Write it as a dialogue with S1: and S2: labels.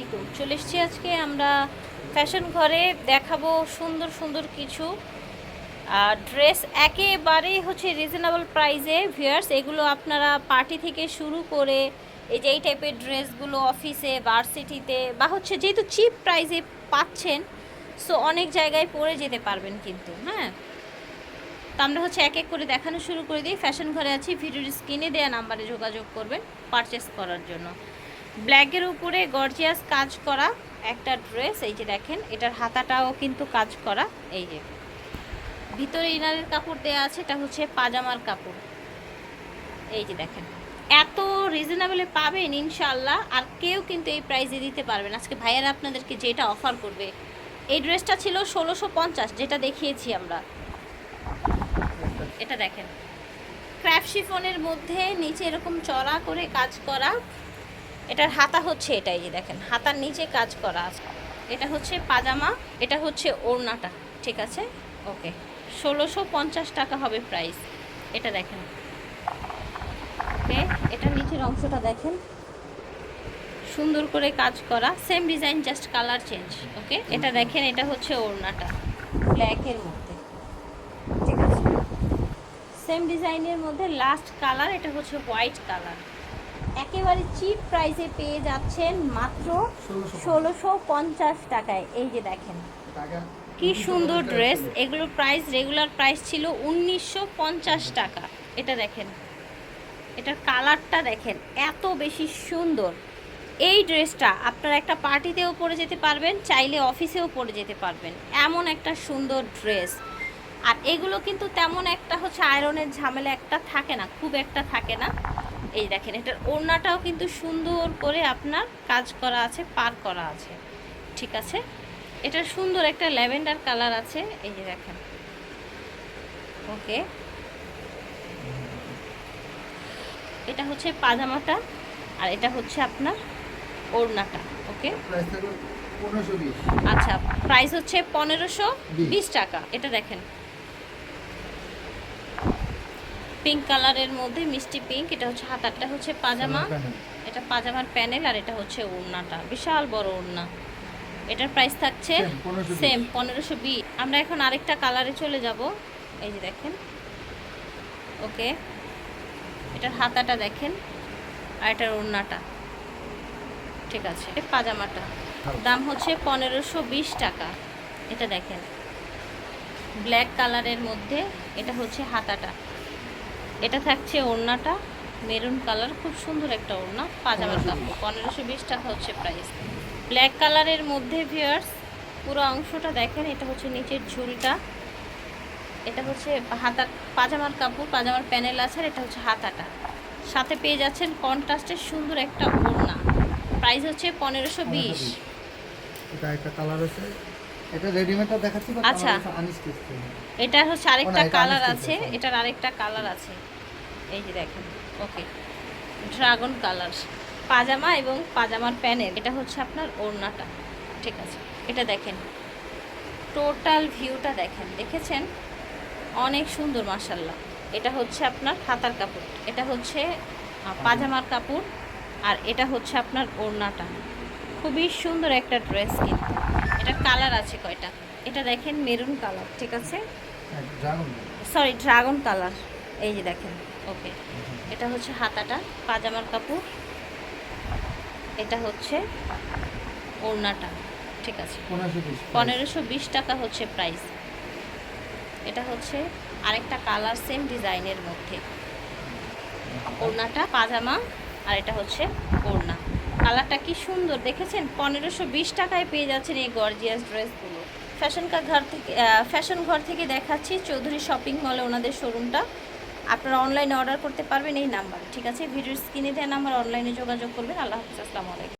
S1: আলাইকুম চলে এসেছি আজকে। আমরা ফ্যাশন ঘরে দেখাবো সুন্দর সুন্দর কিছু। আর ড্রেস একেবারেই হচ্ছে রিজনেবল প্রাইসে ভিয়ার্স এগুলো আপনারা পার্টি থেকে শুরু করে এই যে এই টাইপের ড্রেসগুলো অফিসে ভার্সিটিতে বা হচ্ছে যেহেতু চিপ প্রাইসে পাচ্ছেন সো অনেক জায়গায় পরে যেতে পারবেন কিন্তু হ্যাঁ? তো আমরা হচ্ছে এক এক করে দেখানো শুরু করে দিই। ফ্যাশন ঘরে আছি, ভিডিওর স্ক্রিনে দেওয়া নাম্বারে যোগাযোগ করবেন পারচেস করার জন্য। ব্ল্যাকের উপরে গর্জিয়াস কাজ করা একটা ড্রেস, এই যে দেখেন, এটার হাতাটাও কিন্তু কাজ করা, এই যে। ভিতরে ইনারের কাপড় দেওয়া আছে, এটা হচ্ছে পাজামার কাপড়। এই যে দেখেন, এত রিজনেবলে পাবেন ইনশাল্লাহ আর কেউ কিন্তু এই প্রাইজে দিতে পারবেন আজকে ভাইয়ারা আপনাদেরকে যেটা অফার করবে, এই ড্রেসটা ছিল ষোলোশো পঞ্চাশ, যেটা দেখিয়েছি আমরা। এটা দেখেন ক্র্যাপ শিফনের মধ্যে নিচে এরকম চড়া করে কাজ করা এটার হাতা হচ্ছে এটাই যে দেখেন, হাতার নিচে কাজ করা আছে। এটা হচ্ছে পাজামা, এটা হচ্ছে ওড়নাটা, ঠিক আছে? ওকে, ষোলোশো পঞ্চাশ টাকা হবে প্রাইস এটা দেখেন। ওকে, এটার নিচের অংশটা দেখেন। সুন্দর করে কাজ করা same design just colour change okay, এটা দেখেন, এটা হচ্ছে ওড়নাটা ব্ল্যাকের মধ্যে। ঠিক আছে? সেম ডিজাইনের মধ্যে লাস্ট কালার এটা হচ্ছে হোয়াইট কালার একেবারে চিপ প্রাইসে পেয়ে যাচ্ছেন মাত্র ষোলোশো পঞ্চাশ। টাকায়। এই যে দেখেন। কি সুন্দর ড্রেস এগুলো প্রাইস রেগুলার প্রাইস ছিল উনিশশো পঞ্চাশ টাকা। এটা দেখেন। এটার কালারটা দেখেন। এত বেশি সুন্দর। এই ড্রেসটা আপনারা একটা পার্টিতেও পরে যেতে পারবেন চাইলে অফিসেও পরে যেতে পারবেন। এমন একটা সুন্দর ড্রেস আর এগুলো কিন্তু তেমন একটা হচ্ছে আয়রনের ঝামেলা একটা থাকে না খুব একটা থাকে না। এই দেখেন এটার ওড়নাটাও কিন্তু সুন্দর করে আপনার কাজ করা আছে পার করা আছে। ঠিক আছে? এটার সুন্দর একটা ল্যাভেন্ডার কালার আছে এই যে দেখেন। ওকে। এটা হচ্ছে পাজামাটা আর এটা হচ্ছে আপনার ওড়নাটা ওকে? আচ্ছা প্রাইস হচ্ছে পনেরোশো বিশ টাকা। এটা দেখেন পিঙ্ক কালারের মধ্যে মিষ্টি পিঙ্ক এটা হচ্ছে হাতারটা হচ্ছে পাজামা। এটা পাজামার প্যানেল আর এটা হচ্ছে ওড়নাটা। বিশাল বড় ওড়না। এটার প্রাইস থাকছে সেম পনেরোশো বিশ। আমরা এখন আরেকটা কালারে চলে যাব। এই যে দেখেন। ওকে। এটার হাতাটা দেখেন আর এটার ওড়নাটা। ঠিক আছে পাজামাটা। দাম হচ্ছে পনেরোশো বিশ টাকা। এটা দেখেন। ব্ল্যাক কালারের মধ্যে এটা হচ্ছে হাতাটা। এটা থাকছে ওড়নাটা মেরুন কালার খুব সুন্দর একটা ওড়না পাজামার কাপড় পনেরোশো বিশ টাকা হচ্ছে প্রাইস ব্ল্যাক কালারের মধ্যে ভিয়ার্স পুরো অংশটা দেখেন এটা হচ্ছে নিচের ঝুলটা। এটা হচ্ছে হাতা পাজামার কাপড় পাজামার প্যানেল আছে আর এটা হচ্ছে হাতাটা। সাথে পেয়ে যাচ্ছেন কন্ট্রাস্টের সুন্দর একটা ওড়না। প্রাইস হচ্ছে পনেরোশো বিশ।
S2: এটা একটা কালার আছে। এটা রেডিমেডটা দেখাচ্ছি বা
S1: আচ্ছা।
S2: আনস্টিচ
S1: এটার হচ্ছে আরেকটা
S2: এটা
S1: কালার আছে। এটার আরেকটা কালার আছে। এই যে দেখেন ওকে ড্রাগন কালার পাজামা এবং পাজামার প্যানেল এটা হচ্ছে আপনার ওড়নাটা ঠিক আছে। এটা দেখেন টোটাল ভিউটা দেখেন দেখেছেন? অনেক সুন্দর মার্শাল্লাহ এটা হচ্ছে আপনার হাতার কাপড় এটা হচ্ছে পাজামার কাপড় আর এটা হচ্ছে আপনার ওড়নাটা। খুবই সুন্দর একটা ড্রেস কিন্তু। এটা কালার আছে কয়টা? এটা দেখেন মেরুন কালার ঠিক আছে? সরি ড্রাগন কালার এই যে দেখেন ওকে এটা হচ্ছে হাতাটা পাজামার কাপড়। এটা হচ্ছে ওড়নাটা ঠিক আছে।
S2: পনেরোশো বিশ
S1: টাকা হচ্ছে প্রাইস এটা হচ্ছে আরেকটা কালার সেম ডিজাইনের মধ্যে। ওড়নাটা পাজামা আর এটা হচ্ছে ওড়না। কালারটা কি সুন্দর। দেখেছেন? পনেরোশো বিশ টাকায় পেয়ে যাচ্ছেন এই গর্জিয়াস ড্রেসগুলো ফ্যাশন ঘর থেকে ফ্যাশন ঘর থেকে দেখাচ্ছি চৌধুরী শপিং মলে ওনাদের শোরুমটা আপনারা অনলাইনে অর্ডার করতে পারবেন এই নাম্বার ঠিক আছে? ভিডিও স্ক্রিনে দেন আমার অনলাইনে যোগাযোগ করবেন। আল্লাহ হাফিজ, আসসালামু আলাইকুম।